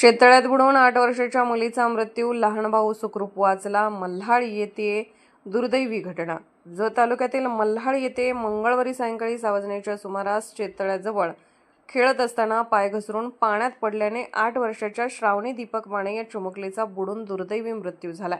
शेततळ्यात बुडवून आठ वर्षाच्या मुलीचा मृत्यू लहान भाऊ सुखरूप वाचला मल्हाळ येथे दुर्दैवी घटना. जत तालुक्यातील मल्हाळ येथे मंगळवारी सायंकाळी सहा वाजण्याच्या सुमारास शेततळ्याजवळ खेळत असताना पाय घसरून पाण्यात पडल्याने आठ वर्षाच्या श्रावणी दीपक माने या चिमुकलीचा बुडून दुर्दैवी मृत्यू झाला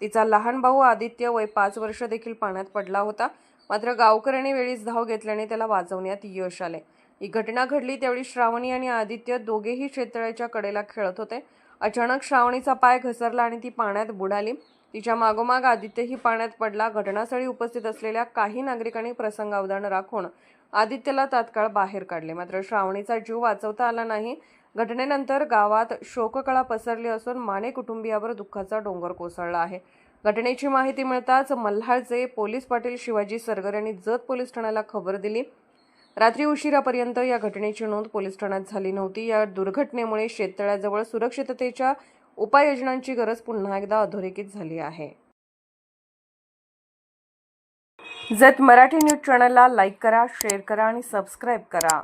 तिचा लहान भाऊ आदित्य वय पाच वर्ष देखील पाण्यात पडला होता. मात्र गावकऱ्यांनी वेळीच धाव घेतल्याने त्याला वाचवण्यात यश आले ही घटना घडली त्यावेळी श्रावणी आणि आदित्य दोघेही शेतळ्याच्या कडेला खेळत होते. अचानक श्रावणीचा पाय घसरला आणि ती पाण्यात बुडाली. तिच्या मागोमाग आदित्यही पाण्यात पडला. घटनास्थळी उपस्थित असलेल्या काही नागरिकांनी प्रसंगावधान राखून आदित्यला तात्काळ बाहेर काढले. मात्र श्रावणीचा जीव वाचवता आला नाही. घटनेनंतर गावात शोककळा पसरली असून माने कुटुंबियावर दुःखाचा डोंगर कोसळला आहे. घटनेची माहिती मिळताच मल्हारचे पोलीस पाटील शिवाजी सरगर यांनी जत पोलीस ठाण्याला खबर दिली. रात्री उशिरापर्यंत या घटनेची नोंद पोलीस ठाण्यात झाली नव्हती. या दुर्घटनेमुळे शेततळ्याजवळ सुरक्षिततेच्या उपाययोजनांची गरज पुन्हा एकदा अधोरेखित झाली आहे. जत मराठी न्यूज चॅनलला लाईक करा शेअर करा आणि सबस्क्राईब करा.